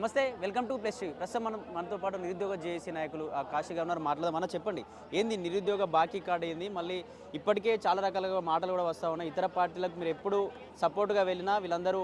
నమస్తే welcome to plus ప్రస్తుతం మనం మనతో పాటు నిరుద్యోగ జేఏసీ నాయకులు ఆ, కాశీ గారు ఉన్నారు. మాట్లాడదాం అన్న చెప్పండి. ఏంది నిరుద్యోగ బాకీ కార్డు ఏంది? మళ్ళీ ఇప్పటికే చాలా రకాలుగా మాటలు కూడా వస్తూ ఉన్నాయి. ఇతర పార్టీలకు మీరు ఎప్పుడు సపోర్ట్గా వెళ్ళినా వీళ్ళందరూ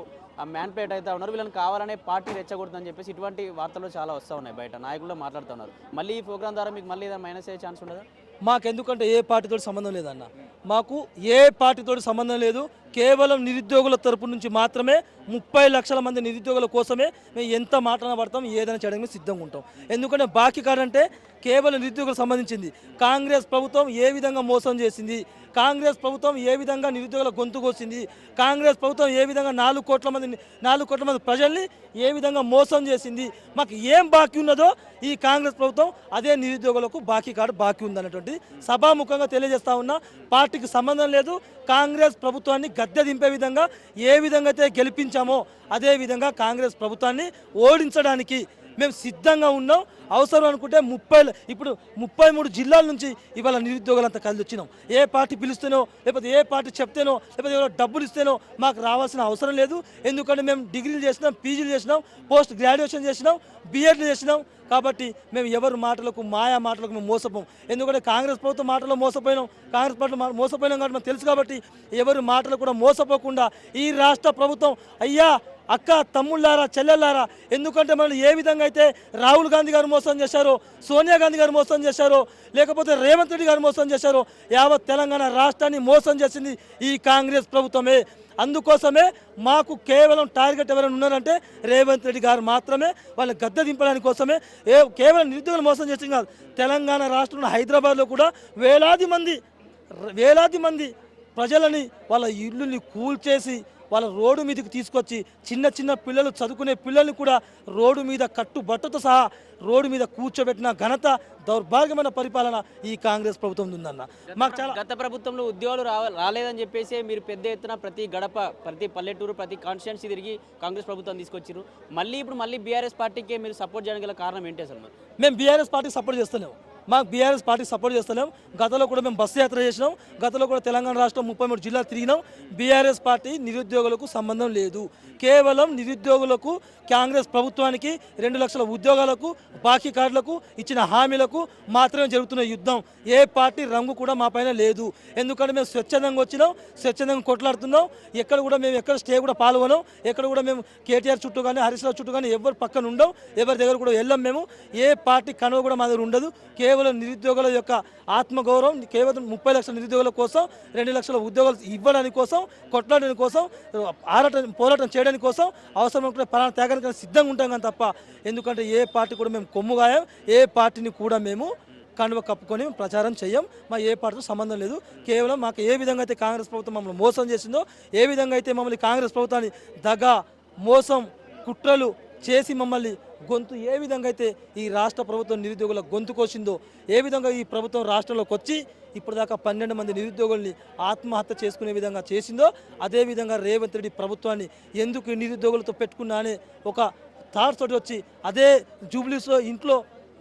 మ్యాన్పేట్ అయితే ఉన్నారు. వీళ్ళని కావాలనే పార్టీ రెచ్చగొడుతుందని చెప్పేసి ఇటువంటి వార్తలు చాలా వస్తూ ఉన్నాయి బయట. నాయకులు మాట్లాడుతున్నారు మళ్ళీ ఈ ప్రోగ్రామ్ ద్వారా మీకు మళ్ళీ ఏదైనా మైనస్ అయ్యే ఛాన్స్ ఉండదా? మాకెందుకంటే ఏ పార్టీతో సంబంధం లేదన్న. మాకు ఏ పార్టీతో సంబంధం లేదు. కేవలం నిరుద్యోగుల తరపు నుంచి మాత్రమే ముప్పై లక్షల మంది నిరుద్యోగుల కోసమే మేము ఎంత మాట్లాడబడతాం ఏదైనా చేయడానికి సిద్ధంగా ఉంటాం. ఎందుకంటే బాకీ కార్డు అంటే కేవలం నిరుద్యోగులకు సంబంధించింది. కాంగ్రెస్ ప్రభుత్వం ఏ విధంగా మోసం చేసింది? కాంగ్రెస్ ప్రభుత్వం ఏ విధంగా నిరుద్యోగుల గొంతు కోసింది? కాంగ్రెస్ ప్రభుత్వం ఏ విధంగా నాలుగు కోట్ల మంది నాలుగు కోట్ల మంది ప్రజల్ని ఏ విధంగా మోసం చేసింది? మాకు ఏం బాకీ ఉన్నదో ఈ కాంగ్రెస్ ప్రభుత్వం అదే నిరుద్యోగులకు బాకీ కార్డు బాకీ ఉందన్నటువంటి సభాముఖంగా తెలియజేస్తా ఉన్నా. పార్టీకి సంబంధం లేదు. కాంగ్రెస్ ప్రభుత్వాన్ని గద్దె దింపే విధంగా ఏ విధంగా అయితే గెలిపించామో అదేవిధంగా కాంగ్రెస్ ప్రభుత్వాన్ని ఓడించడానికి మేము సిద్ధంగా ఉన్నాం. అవసరం అనుకుంటే ముప్పై ఇప్పుడు ముప్పై మూడు జిల్లాల నుంచి ఇవాళ నిరుద్యోగులంతా కలిసి వచ్చినాం. ఏ పార్టీ పిలుస్తేనో లేకపోతే ఏ పార్టీ చెప్తేనో లేకపోతే ఎవరో డబ్బులు ఇస్తేనో మాకు రావాల్సిన అవసరం లేదు. ఎందుకంటే మేము డిగ్రీలు చేసినాం పీజీలు చేసినాం పోస్ట్ గ్రాడ్యుయేషన్ చేసినాం బీఎడ్లు చేసినాం. కాబట్టి మేము ఎవరి మాటలకు మాయా మాటలకు మేము మోసపోం. ఎందుకంటే కాంగ్రెస్ ప్రభుత్వం మాటలో మోసపోయినాం. కాంగ్రెస్ పార్టీ మోసపోయినాం కాబట్టి మాకు తెలుసు కాబట్టి ఎవరి మాటలు కూడా మోసపోకుండా ఈ రాష్ట్ర ప్రభుత్వం అయ్యా అక్క తమ్ముళ్ళారా చెల్లెళ్ళారా? ఎందుకంటే మనం ఏ విధంగా అయితే రాహుల్ గాంధీ గారు మోసం చేశారో సోనియా గాంధీ గారు మోసం చేశారో లేకపోతే రేవంత్ రెడ్డి గారు మోసం చేశారో యావత్ తెలంగాణ రాష్ట్రాన్ని మోసం చేసింది ఈ కాంగ్రెస్ ప్రభుత్వమే. అందుకోసమే మాకు కేవలం టార్గెట్ ఎవరైనా ఉన్నారంటే రేవంత్ రెడ్డి గారు మాత్రమే. వాళ్ళని గద్దె దింపడానికి కోసమే ఏ కేవలం నిరుద్యోగులు మోసం చేసింది కాదు తెలంగాణ రాష్ట్రంలో హైదరాబాద్లో కూడా వేలాది మంది వేలాది మంది ప్రజలని వాళ్ళ ఇల్లుని కూల్చేసి వాళ్ళ రోడ్డు మీదకి తీసుకొచ్చి చిన్న చిన్న పిల్లలు చదువుకునే పిల్లల్ని కూడా రోడ్డు మీద కట్టుబట్టతో సహా రోడ్డు మీద కూర్చోబెట్టిన ఘనత దౌర్భాగ్యమైన పరిపాలన ఈ కాంగ్రెస్ ప్రభుత్వం ఉందన్న. మాకు చాలా గత ప్రభుత్వంలో ఉద్యోగాలు రాలేదని చెప్పేసి మీరు పెద్ద ఎత్తున ప్రతి గడప ప్రతి పల్లెటూరు ప్రతి కాన్స్టిట్యున్సీ తిరిగి కాంగ్రెస్ ప్రభుత్వం తీసుకొచ్చారు మళ్ళీ ఇప్పుడు మళ్ళీ బీఆర్ఎస్ పార్టీకే మీరు సపోర్ట్ చేయడానికి కారణం ఏంటి అసలు మేము బీఆర్ఎస్ పార్టీకి సపోర్ట్ చేస్తలేము. మాకు బీఆర్ఎస్ పార్టీ సపోర్ట్ చేస్తలేం. గతంలో కూడా మేము బస్సు యాత్ర చేసినాం. గతంలో కూడా తెలంగాణ రాష్ట్రం ముప్పై మూడు జిల్లాలు తిరిగినాం. బీఆర్ఎస్ పార్టీ నిరుద్యోగులకు సంబంధం లేదు. కేవలం నిరుద్యోగులకు కాంగ్రెస్ ప్రభుత్వానికి రెండు లక్షల ఉద్యోగాలకు బాకీ కార్డులకు ఇచ్చిన హామీలకు మాత్రమే జరుగుతున్న యుద్ధం. ఏ పార్టీ రంగు కూడా మా పైన లేదు. ఎందుకంటే మేము స్వచ్ఛందంగా వచ్చినాం స్వచ్ఛందంగా కొట్లాడుతున్నాం. ఎక్కడ కూడా మేము ఎక్కడ స్టే కూడా పాల్గొనం ఎక్కడ కూడా మేము కేటీఆర్ చుట్టూ కానీ హరీష్ రావు చుట్టూ కానీ ఎవరు పక్కన ఉండం ఎవరి దగ్గర కూడా వెళ్ళాం మేము. ఏ పార్టీ కనువ కూడా మా దగ్గర ఉండదు. కేవలం నిరుద్యోగుల యొక్క ఆత్మగౌరవం కేవలం ముప్పై లక్షల నిరుద్యోగుల కోసం రెండు లక్షల ఉద్యోగాలు ఇవ్వడానికి కోసం కొట్లాడడానికి కోసం ఆరాటం పోరాటం చేయడానికి కోసం అవసరం ప్రాణ త్యాగానికి సిద్ధంగా ఉంటాం కానీ తప్ప ఎందుకంటే ఏ పార్టీ కూడా మేము కొమ్ముగాయం ఏ పార్టీని కూడా మేము కండువ కప్పుకొని ప్రచారం చేయం. మా ఏ పార్టీతో సంబంధం లేదు. కేవలం మాకు ఏ విధంగా అయితే కాంగ్రెస్ ప్రభుత్వం మమ్మల్ని మోసం చేసిందో ఏ విధంగా అయితే మమ్మల్ని కాంగ్రెస్ ప్రభుత్వాన్ని దగ మోసం కుట్రలు చేసి మమ్మల్ని గొంతు ఏ విధంగా అయితే ఈ రాష్ట్ర ప్రభుత్వం నిరుద్యోగుల గొంతు కోసిందో ఏ విధంగా ఈ ప్రభుత్వం రాష్ట్రంలోకి వచ్చి ఇప్పటిదాకా పన్నెండు మంది నిరుద్యోగుల్ని ఆత్మహత్య చేసుకునే విధంగా చేసిందో అదే విధంగా రేవంత్ రెడ్డి ప్రభుత్వాన్ని ఎందుకు నిరుద్యోగులతో పెట్టుకున్నా అనే ఒక థాట్స్ తోటి వచ్చి అదే జూబ్లీస్లో ఇంట్లో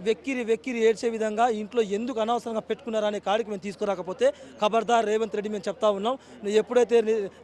వెక్కిరి వెక్కిరి ఏడ్చే విధంగా ఇంట్లో ఎందుకు అనవసరంగా పెట్టుకున్నారా అనే కాడికి మేము తీసుకురాకపోతే ఖబర్దార్ రేవంత్ రెడ్డి మేము చెప్తా ఉన్నాం. నువ్వు ఎప్పుడైతే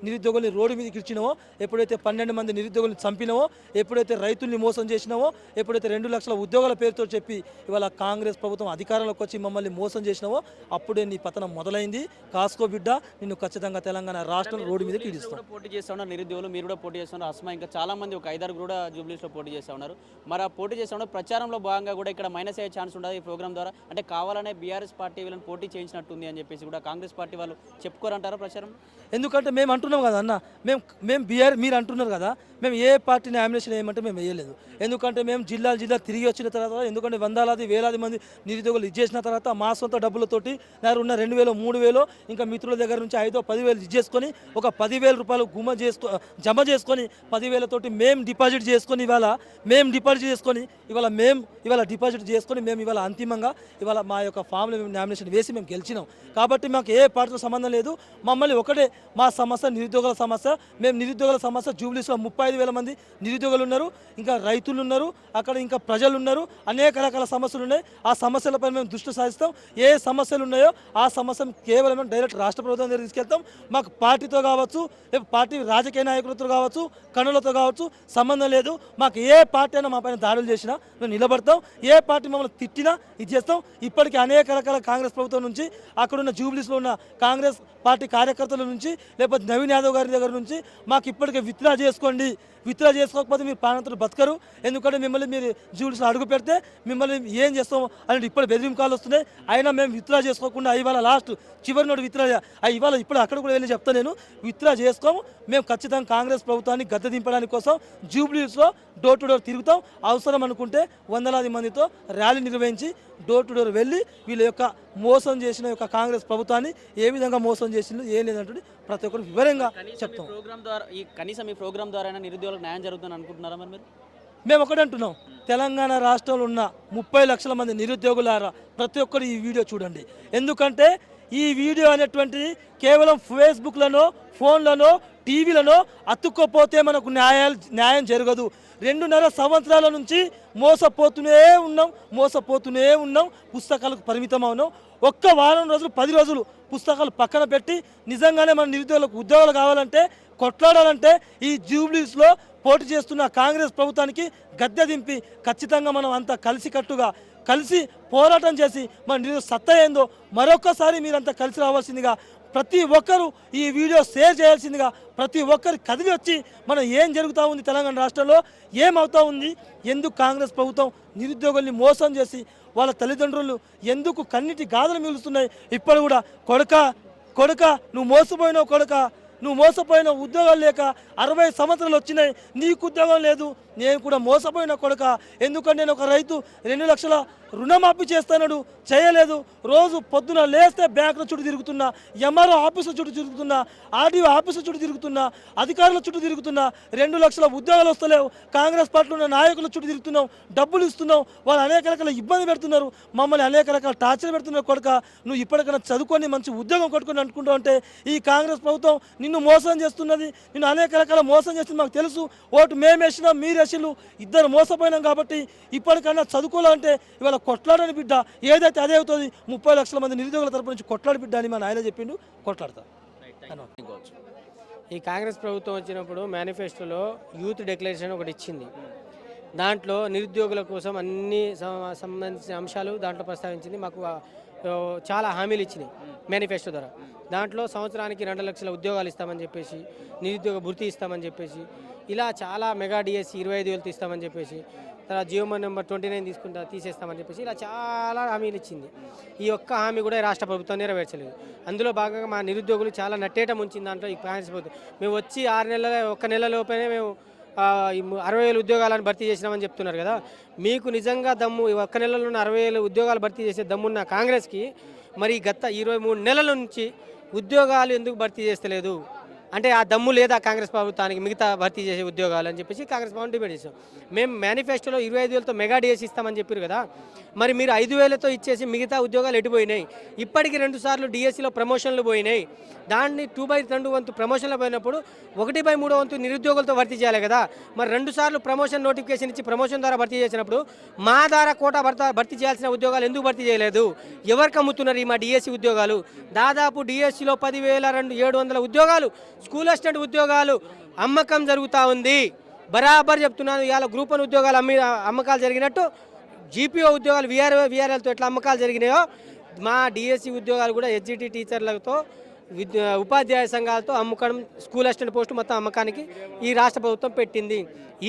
నిరుద్యోగుల్ని రోడ్డు మీదకి ఇచ్చినావో ఎప్పుడైతే పన్నెండు మంది నిరుద్యోగుల్ని చంపినావో ఎప్పుడైతే రైతుల్ని మోసం చేసినావో ఎప్పుడైతే రెండు లక్షల ఉద్యోగాల పేరుతో చెప్పి ఇవాళ కాంగ్రెస్ ప్రభుత్వం అధికారంలోకి వచ్చి మమ్మల్ని మోసం చేసినావో అప్పుడే నీ పతనం మొదలైంది. కాస్కో బిడ్డ నిన్ను ఖచ్చితంగా తెలంగాణ రాష్ట్రం రోడ్డు మీదకి మీరు ఇడుస్తాం. కూడా పోటీ చేస్తా ఉన్నారు నిరుద్యోగులు మీరు కూడా పోటీ చేస్తున్నారు అస్మా ఇంకా చాలా మంది ఒక ఐదారు కూడా జూబ్లీస్లో పోటీ చేస్తా ఉన్నారు. మరి ఆ పోటీ చేస్తా ప్రచారంలో భాగంగా కూడా ఇక్కడ మైనస్ అయ్యే ఛాన్స్ ఉండదు ఈ ప్రోగ్రామ్ ద్వారా. అంటే కావాలనే బీఆర్ఎస్ పార్టీ వీళ్ళని పోటీ చేయించినట్టుంది అని చెప్పేసి కూడా కాంగ్రెస్ పార్టీ వాళ్ళు చెప్పుకోరంటారా ప్రచారం? ఎందుకంటే మేము అంటున్నాం కదా అన్న మేము మేము బీఆర్ మీరు అంటున్నారు కదా మేము ఏ పార్టీని నామినేషన్ వేయమంటే మేము వేయలేదు. ఎందుకంటే మేము జిల్లా జిల్లా తిరిగి వచ్చిన తర్వాత ఎందుకంటే వందలాది వేలాది మంది నిరుద్యోగులు ఇచ్చేసిన తర్వాత మా సొంత డబ్బులతోటి నా ఉన్న రెండు వేలు మూడు వేలు ఇంకా మిత్రుల దగ్గర నుంచి ఐదో పదివేలు ఇచ్చేసుకొని ఒక పదివేల రూపాయలు గుమ చేసుకో జమ చేసుకొని పదివేలతోటి మేము డిపాజిట్ చేసుకొని ఇవాళ మేము డిపాజిట్ చేసుకొని ఇవాళ మేము ఇవాళ డిపాజిట్ చేసుకొని మేము ఇవాళ అంతిమంగా ఇవాళ మా యొక్క ఫామ్లో మేము నామినేషన్ వేసి మేము గెలిచినాం. కాబట్టి మాకు ఏ పార్టీతో సంబంధం లేదు. మమ్మల్ని ఒకటే మా సమస్య నిరుద్యోగుల సమస్య. మేము నిరుద్యోగుల సమస్య జూబ్లీస్లో ముప్పై ఐదు వేల మంది నిరుద్యోగులు ఉన్నారు. ఇంకా రైతులు ఉన్నారు. అక్కడ ఇంకా ప్రజలు ఉన్నారు. అనేక రకాల సమస్యలు ఉన్నాయి. ఆ సమస్యలపై మేము దృష్టి సాధిస్తాం. ఏ సమస్యలు ఉన్నాయో ఆ సమస్యను కేవలం మేము డైరెక్ట్ రాష్ట్ర ప్రభుత్వం దగ్గర తీసుకెళ్తాం. మాకు పార్టీతో కావచ్చు లేకపోతే పార్టీ రాజకీయ నాయకులతో కావచ్చు కనులతో కావచ్చు సంబంధం లేదు. మాకు ఏ పార్టీ అయినా మా పైన దాడులు చేసినా మేము నిలబడతాం. ఏ పార్టీ మమ్మల్ని తిట్టినా ఇది చేస్తాం. ఇప్పటికీ అనేక రకాల కాంగ్రెస్ ప్రభుత్వం నుంచి అక్కడున్న జూబ్లీస్లో ఉన్న కాంగ్రెస్ పార్టీ కార్యకర్తల నుంచి లేకపోతే నవీన్ యాదవ్ గారి దగ్గర నుంచి మాకు ఇప్పటికే విత్డ్రా చేసుకోండి. విత్డ్రా చేసుకోకపోతే మీరు ప్రాణాంతరం బతకరు. ఎందుకంటే మిమ్మల్ని మీరు జూబ్లీస్లో అడుగు పెడితే మిమ్మల్ని ఏం చేస్తాం అని ఇప్పుడు బెదిరింకాలు వస్తున్నాయి. అయినా మేము విత్డ్రా చేసుకోకుండా ఇవాళ లాస్ట్ చివరి నోడు విత్డ్రా ఇవాళ ఇప్పుడు అక్కడ కూడా వెళ్ళి చెప్తా నేను. విత్డ్రా చేసుకోము. మేము ఖచ్చితంగా కాంగ్రెస్ ప్రభుత్వాన్ని గద్దె దింపడానికి కోసం జూబ్లీస్లో డోర్ టు డోర్ తిరుగుతాం. అవసరం అనుకుంటే వందలాది మందితో ర్యాలీ నిర్వహించి డోర్ టు డోర్ వెళ్ళి వీళ్ళ యొక్క మోసం చేసిన యొక్క కాంగ్రెస్ ప్రభుత్వాన్ని ఏ విధంగా మోసం చేసిందో ఏం లేదంటే ప్రతి ఒక్కరు వివరంగా చెప్తాం. ప్రోగ్రామ్ ద్వారా ఈ కనీసం ఈ ప్రోగ్రామ్ ద్వారా నిరుద్యోగులకు న్యాయం జరుగుతుందని అనుకుంటున్నారా మరి మీరు? మేము ఒకటే అంటున్నాం. తెలంగాణ రాష్ట్రంలో ఉన్న ముప్పై లక్షల మంది నిరుద్యోగులారా ప్రతి ఒక్కరు ఈ వీడియో చూడండి. ఎందుకంటే ఈ వీడియో అనేటువంటిది కేవలం ఫేస్బుక్లను ఫోన్లను టీవీలను అతుక్కోపోతే మనకు న్యాయాలు న్యాయం జరగదు. రెండున్నర సంవత్సరాల నుంచి మోసపోతూనే ఉన్నాం మోసపోతూనే ఉన్నాం పుస్తకాలకు పరిమితం అవునాం ఒక్క వారం రోజులు పది రోజులు పుస్తకాలు పక్కన పెట్టి నిజంగానే మన నిరుద్యోగులకు ఉద్యోగాలు కావాలంటే కొట్లాడాలంటే ఈ జూబ్లీస్లో పోటీ చేస్తున్న కాంగ్రెస్ ప్రభుత్వానికి గద్దె దింపి ఖచ్చితంగా మనం అంతా కలిసికట్టుగా కలిసి పోరాటం చేసి మన నిరుద్యోగ సత్తా ఏందో మరొకసారి మీరంతా కలిసి రావాల్సిందిగా ప్రతి ఒక్కరూ ఈ వీడియో షేర్ చేయాల్సిందిగా ప్రతి ఒక్కరు కదిలి వచ్చి మనం ఏం జరుగుతూ ఉంది తెలంగాణ రాష్ట్రంలో ఏమవుతా ఉంది ఎందుకు కాంగ్రెస్ ప్రభుత్వం నిరుద్యోగుల్ని మోసం చేసి వాళ్ళ తల్లిదండ్రులు ఎందుకు కన్నిటి గాథలు మిగులుస్తున్నాయి ఇప్పుడు కూడా కొడక కొడక నువ్వు మోసపోయినావు కొడక నువ్వు మోసపోయిన ఉద్యోగాలు లేక అరవై సంవత్సరాలు వచ్చినాయి నీకు ఉద్యోగం లేదు నేను కూడా మోసపోయిన కొడుక. ఎందుకంటే నేను ఒక రైతు రెండు లక్షల రుణమాఫీ చేస్తానడు చేయలేదు. రోజు పొద్దున లేస్తే బ్యాంకుల చుట్టూ తిరుగుతున్నా ఎంఆర్ఓ ఆఫీసుల చుట్టూ తిరుగుతున్నా ఆర్డీఓ ఆఫీసుల చుట్టూ తిరుగుతున్నా అధికారుల చుట్టూ తిరుగుతున్నా రెండు లక్షల ఉద్యోగాలు వస్తలేవు. కాంగ్రెస్ పార్టీలో ఉన్న నాయకుల చుట్టూ తిరుగుతున్నాం డబ్బులు ఇస్తున్నాం. వాళ్ళు అనేక రకాల ఇబ్బంది పెడుతున్నారు. మమ్మల్ని అనేక రకాల టార్చర్ పెడుతున్నారు కొడుక. నువ్వు ఇప్పటికైనా చదువుకొని మంచి ఉద్యోగం కొట్టుకొని అనుకుంటూ ఉంటే ఈ కాంగ్రెస్ ప్రభుత్వం నిన్ను మోసం చేస్తున్నది. నిన్ను అనేక రకాల మోసం చేస్తుంది మాకు తెలుసు. ఓటు మేమేసినా మీరు వేసిళ్ళు ఇద్దరు మోసపోయినాం కాబట్టి ఇప్పటికైనా చదువుకోవాలంటే ఇవాళ కొట్లాడని బిడ్డ ఏదైతే అదే అవుతుంది ముప్పై లక్షల మంది నిరుద్యోగుల తరపు నుంచి కొట్లాడి బిడ్డ అని మా నాయన చెప్పిండు. కొట్లాడతా. ఈ కాంగ్రెస్ ప్రభుత్వం వచ్చినప్పుడు మేనిఫెస్టోలో యూత్ డిక్లరేషన్ ఒకటి ఇచ్చింది. దాంట్లో నిరుద్యోగుల కోసం అన్ని సంబంధించిన అంశాలు దాంట్లో ప్రస్తావించింది. మాకు చాలా హామీలు ఇచ్చినాయి మేనిఫెస్టో ద్వారా. దాంట్లో సంవత్సరానికి రెండు లక్షల ఉద్యోగాలు ఇస్తామని చెప్పేసి నిరుద్యోగ భృతి ఇస్తామని చెప్పేసి ఇలా చాలా మెగా డిఎస్సి ఇరవై ఐదు వేలు ఇస్తామని చెప్పేసి తర్వాత జియో నెంబర్ ట్వంటీ నైన్ తీసుకుంటా తీసేస్తామని చెప్పేసి ఇలా చాలా హామీలు ఇచ్చింది. ఈ ఒక్క హామీ కూడా రాష్ట్ర ప్రభుత్వం నెరవేర్చలేదు. అందులో భాగంగా మా నిరుద్యోగులు చాలా నట్టేట ముంచింది దాంట్లో ఈ కాంగ్రెస్ ప్రభుత్వం. మేము వచ్చి ఆరు నెలల ఒక్క నెల లోపలనే మేము అరవై వేల ఉద్యోగాలను భర్తీ చేసినామని చెప్తున్నారు కదా. మీకు నిజంగా దమ్ము ఈ ఒక్క నెలలో ఉన్న అరవై వేల ఉద్యోగాలు భర్తీ చేసే దమ్మున్న కాంగ్రెస్కి మరి గత ఇరవై మూడు నెలల నుంచి ఉద్యోగాలు ఎందుకు భర్తీ చేస్తలేదు? అంటే ఆ దమ్ము లేదా కాంగ్రెస్ ప్రభుత్వానికి మిగతా భర్తీ చేసే ఉద్యోగాలు అని చెప్పేసి కాంగ్రెస్ భవన్ డిబేట్ చేసాం మేము మేనిఫెస్టోలో ఇరవై ఐదు వేలతో మెగా డిఎస్ ఇస్తామని చెప్పారు కదా మరి మీరు ఐదు వేలతో ఇచ్చేసి మిగతా ఉద్యోగాలు ఎటుపోయినాయి ఇప్పటికి రెండు సార్లు డిఎస్సిలో ప్రమోషన్లు పోయినాయి. దాన్ని టూ బై రెండు వంతు ప్రమోషన్లు పోయినప్పుడు ఒకటి బై మూడో వంతు నిరుద్యోగులతో భర్తీ చేయాలి కదా. మరి రెండు సార్లు ప్రమోషన్ నోటిఫికేషన్ ఇచ్చి ప్రమోషన్ ద్వారా భర్తీ చేసినప్పుడు మా ద్వారా కోటా భర్త భర్తీ చేయాల్సిన ఉద్యోగాలు ఎందుకు భర్తీ చేయలేదు? ఎవరికి అమ్ముతున్నారు ఈ మా డిఎస్సి ఉద్యోగాలు? దాదాపు డిఎస్సిలో పదివేల రెండు ఏడు వందల ఉద్యోగాలు స్కూల్ అసిస్టెంట్ ఉద్యోగాలు అమ్మకం జరుగుతూ ఉంది. బరాబర్ చెప్తున్నాను ఇవాళ గ్రూప్ వన్ ఉద్యోగాలు అమ్మి అమ్మకాలు జరిగినట్టు జీపీఓ ఉద్యోగాలు విఆర్ఓ విఆర్ఎల్తో ఎట్లా అమ్మకాలు జరిగినాయో మా డిఎస్సి ఉద్యోగాలు కూడా హెచ్జిటి టీచర్లతో ఉపాధ్యాయ సంఘాలతో అమ్మకం స్కూల్ అసిస్టెంట్ పోస్టు మొత్తం అమ్మకానికి ఈ రాష్ట్ర ప్రభుత్వం పెట్టింది.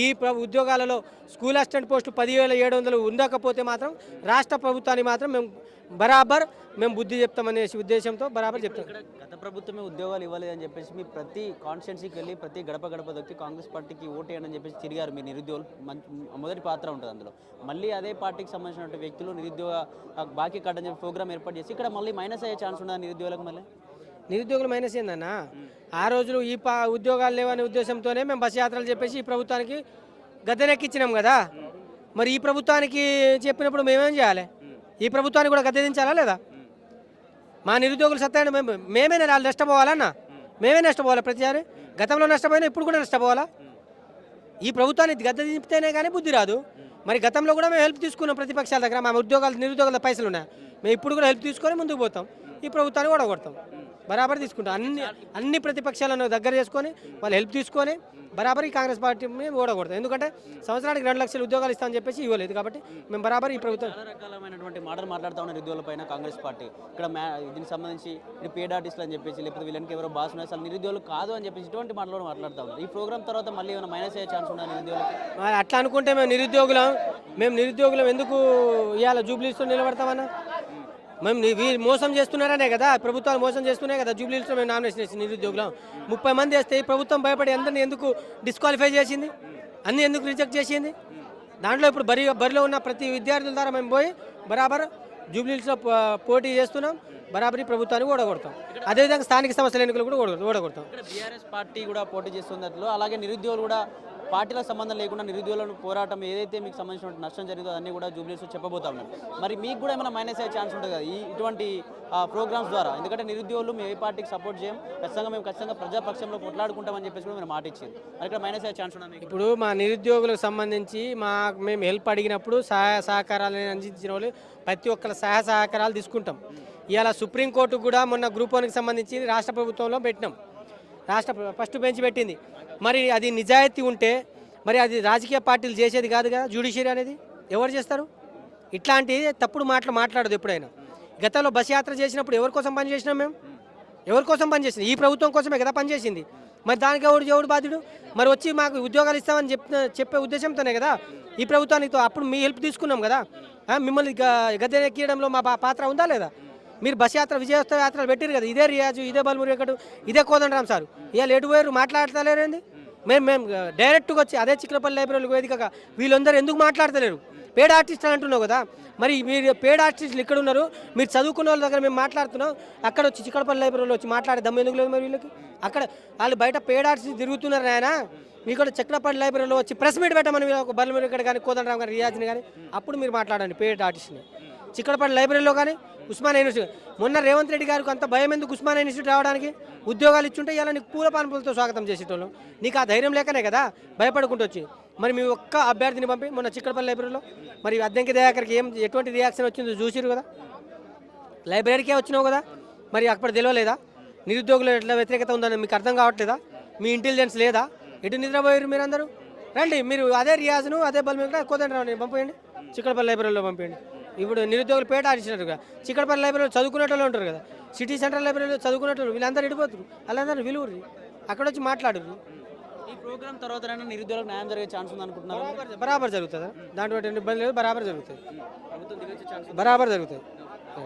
ఈ ఉద్యోగాలలో స్కూల్ అసిస్టెంట్ పోస్టు పదివేల ఏడు వందలు ఉండకపోతే మాత్రం రాష్ట్ర ప్రభుత్వాన్ని మాత్రం మేము బరాబర్ మేము బుద్ధి చెప్తామనే ఉద్దేశంతో బరాబర్ చెప్తాం. గత ప్రభుత్వమే ఉద్యోగాలు ఇవ్వలేదు అని చెప్పేసి మీ ప్రతి కాన్స్టిట్యున్సీకి వెళ్ళి ప్రతి గడప గడప దొక్కి కాంగ్రెస్ పార్టీకి ఓటేయని అని చెప్పేసి తిరిగారు మీ నిరుద్యోగులు. మొదటి పాత్ర ఉంటుంది అందులో. మళ్ళీ అదే పార్టీకి సంబంధించిన వ్యక్తులు నిరుద్యోగ బాకీ కార్డు అని చెప్పి ప్రోగ్రామ్ ఏర్పాటు చేసి ఇక్కడ మళ్ళీ మైనస్ అయ్యే ఛాన్స్ ఉండదు నిరుద్యోగులకు మళ్ళీ? నిరుద్యోగులు మైనస్ ఏందన్న? ఆ రోజులు ఈ పా ఉద్యోగాలు లేవనే ఉద్దేశంతోనే మేము బస్ యాత్రలు చెప్పేసి ఈ ప్రభుత్వానికి గద్దెనెక్కిచ్చినాం కదా. మరి ఈ ప్రభుత్వానికి చెప్పినప్పుడు మేమేం చేయాలి? ఈ ప్రభుత్వానికి కూడా గద్దెదించాలా లేదా? మా నిరుద్యోగులు సత్తాయండి మేము మేమే వాళ్ళు నష్టపోవాలన్నా? మేమే నష్టపోవాలి ప్రతిసారి? గతంలో నష్టపోయినా ఇప్పుడు కూడా నష్టపోవాలా? ఈ ప్రభుత్వాన్ని గద్దె దింపితేనే కానీ బుద్ధి రాదు. మరి గతంలో కూడా మేము హెల్ప్ తీసుకున్నాం ప్రతిపక్షాల దగ్గర. మా ఉద్యోగాలు నిరుద్యోగాల పైసలు ఉన్నాయి మేము ఇప్పుడు కూడా హెల్ప్ తీసుకొని ముందుకు పోతాం. ఈ ప్రభుత్వాన్ని కూడా కొడతాం బరాబర్ తీసుకుంటాం అన్ని అన్ని ప్రతిపక్షాలను దగ్గర చేసుకొని వాళ్ళు హెల్ప్ తీసుకొని బరాబర్ ఈ కాంగ్రెస్ పార్టీని ఓడగొడతాం ఎందుకంటే సంవత్సరానికి రెండు లక్షల ఉద్యోగాలు ఇస్తామని చెప్పేసి ఇవ్వలేదు కాబట్టి మేము బరాబర్ ఈ ప్రభుత్వం చాలా రకాలమైనటువంటి మాటలు మాట్లాడుతూ ఉన్నారు నిరుద్యోగుల పైన కాంగ్రెస్ పార్టీ. ఇక్కడ దీనికి సంబంధించి ఇది పేడ్ ఆర్టిస్టులు అని చెప్పేసి లేకపోతే వీళ్ళకి ఎవరో బాస్ అసలు నిరుద్యోగులు కాదు అని చెప్పేసి ఇటువంటి మాటలు కూడా మాట్లాడుతూ ఉన్నారు. ఈ ప్రోగ్రామ్ తర్వాత మళ్ళీ ఏమైనా మైనస్ అయ్యే ఛాన్స్ నిరుద్యోగులకి? మరి అట్లా అనుకుంటే మేము నిరుద్యోగులం. మేము నిరుద్యోగులం ఎందుకు ఇవాళ జూబ్లీస్తో నిలబడతామన్నా? మేము ని- మోసం చేస్తున్నారనే కదా ప్రభుత్వాలు మోసం చేస్తున్నాయి కదా జూబ్లీస్లో మేము నామినేషన్ చేసి నిరుద్యోగులం. ముప్పై మంది వేస్తే ఈ ప్రభుత్వం భయపడి అందరిని ఎందుకు డిస్క్వాలిఫై చేసింది? అన్ని ఎందుకు రిజెక్ట్ చేసింది? దాంట్లో ఇప్పుడు బరి బరిలో ఉన్న ప్రతి విద్యార్థుల ద్వారా మేము పోయి బరాబర్ జూబ్లీస్లో పోటీ చేస్తున్నాం బరాబరీ ప్రభుత్వాన్ని ఓడగొడతాం. అదేవిధంగా స్థానిక సమస్యల ఎన్నికలు కూడా ఓడగొడతాం. బీఆర్ఎస్ పార్టీ కూడా పోటీ చేస్తున్నట్లు అలాగే నిరుద్యోగులు కూడా పార్టీలకు సంబంధం లేకుండా నిరుద్యోగులను పోరాటం ఏదైతే మీకు సంబంధించిన నష్టం జరిగిందో అన్ని కూడా జూబ్లీస్ చెప్పబోతా ఉన్నారు. మరి మీకు కూడా ఏమైనా మైనస్ అయ్యే ఛాన్స్ ఉంటుంది కదా? ఈ ఇటువంటి ప్రోగ్రామ్స్ ద్వారా. ఎందుకంటే నిరుద్యోగులు మేము ఏ పార్టీకి సపోర్ట్ చేయం ఖచ్చితంగా మేము ఖచ్చితంగా ప్రజాపక్షంలో కొట్లాడుకుంటామని చెప్పేసి కూడా మీరు మాట ఇచ్చింది మరి ఇక్కడ మైనస్ అయ్యే ఛాన్స్ ఉన్నాయి ఇప్పుడు మా నిరుద్యోగులకు సంబంధించి మా మేము హెల్ప్ అడిగినప్పుడు సహాయ సహకారాలను అందించిన వాళ్ళు ప్రతి ఒక్కరి సహాయ సహకారాలు తీసుకుంటాం. ఇవాళ సుప్రీంకోర్టు కూడా మొన్న గ్రూప్ వన్కి సంబంధించి రాష్ట్ర ప్రభుత్వంలో పెట్టినాం. రాష్ట్ర ఫస్ట్ బెంచ్ పెట్టింది. మరి అది నిజాయితీ ఉంటే మరి అది రాజకీయ పార్టీలు చేసేది కాదు కదా జ్యుడిషియరీ అనేది? ఎవరు చేస్తారు? ఇట్లాంటి తప్పుడు మాటలు మాట్లాడదు ఎప్పుడైనా. గతంలో బస్ యాత్ర చేసినప్పుడు ఎవరి కోసం పనిచేసినాం మేము? ఎవరి కోసం పనిచేసింది ఈ ప్రభుత్వం కోసమే కదా పనిచేసింది మరి దానికి ఎవడు ఎవడు బాధ్యుడు? మరి వచ్చి మాకు ఉద్యోగాలు ఇస్తామని చెప్పిన చెప్పే ఉద్దేశంతోనే కదా ఈ ప్రభుత్వానికి అప్పుడు మీ హెల్ప్ తీసుకున్నాం కదా. మిమ్మల్ని గద్దె ఎక్కియడంలో మా పాత్ర ఉందా లేదా? మీరు బస్ యాత్ర విజయోత్సవ యాత్రలు పెట్టారు కదా. ఇదే రియాజు ఇదే బల్మురి ఎక్కడు ఇదే కోదండరామ్ సార్. ఇవాళ ఎటు పోయారు మాట్లాడతలేరండి మేము మేము డైరెక్ట్గా వచ్చి అదే చిక్కలపల్లి లైబ్రరీలకు వేదికగా వీళ్ళందరూ ఎందుకు మాట్లాడతలేరు? పేడ్ ఆర్టిస్ట్ అని అంటున్నావు కదా. మరి మీరు పేడ్ ఆర్టిస్టులు ఇక్కడ ఉన్నారు. మీరు చదువుకున్న వాళ్ళ దగ్గర మేము మాట్లాడుతున్నాం. అక్కడ వచ్చి చిక్కడపల్లి లైబ్రరీలో వచ్చి మాట్లాడే దమ్ము ఎందుకు లేదు మరి వీళ్ళకి? అక్కడ వాళ్ళు బయట పేడ్ ఆర్టిస్ట్ తిరుగుతున్నారు ఆయన మీ కూడా చక్రపల్లి లైబ్రరీలో వచ్చి ప్రెస్ మీట్ పెట్టమని మీరు ఒక బల్లమూరి ఇక్కడ కానీ కోదండరామ్ గారి రియాజ్ని కానీ అప్పుడు మీరు మాట్లాడండి పేడ్ ఆర్టిస్ట్ని. చిక్కడపల్లి లైబ్రరీలో కానీ ఉస్మాన్ యూనివర్సిటీ. మొన్న రేవంత్ రెడ్డి గారికి అంత భయం ఎందుకు ఉస్మాన్ యూనివర్సిటీ రావడానికి? ఉద్యోగాలు ఇచ్చుంటే ఇలా నీకు పూల పాన్పులతో స్వాగతం చేసేటోళ్ళు. నీకు ఆ ధైర్యం లేకనే కదా భయపడుకుంటూ వచ్చి. మరి మీ ఒక్క అభ్యర్థిని పంపి మొన్న చిక్కడపల్లి లైబ్రరీలో. మరి అద్దెంకి దయాకర్కి ఏం ఎటువంటి రియాక్షన్ వచ్చిందో చూసిరు కదా? లైబ్రరీకే వచ్చినావు కదా? మరి అక్కడ తెలియలేదా నిరుద్యోగులు ఎట్లా వ్యతిరేకత ఉందని మీకు అర్థం కావట్లేదా? మీ ఇంటెలిజెన్స్ లేదా? ఎటు నిద్రపోయారు మీరందరూ? రండి మీరు అదే రియాజ్ను అదే బల్మి కోదండరావు పంపేయండి. చిక్కడపల్లి లైబ్రరీలో పంపేయండి. ఇప్పుడు నిరుద్యోగులు పేట ఆడిచినారు కదా. చిక్కడపల్లి లైబ్రరీలో చదువుకునేటోళ్ళు ఉంటారు కదా. సిటీ సెంట్రల్ లైబ్రరీలో చదువుకునేటోళ్ళు వీళ్ళందరూ ఇడిపోతారు. వాళ్ళందరూ విలువరు అక్కడ వచ్చి మాట్లాడరు ఈ ప్రోగ్రామ్ తర్వాత నిరుద్యోగులకు న్యాయం జరిగే ఛాన్స్ ఉంది అనుకుంటున్నారు బరాబర్ జరుగుతుందా? దాంట్లో ఇబ్బంది లేదు బరాబర్ జరుగుతుంది బరాబర్ జరుగుతుంది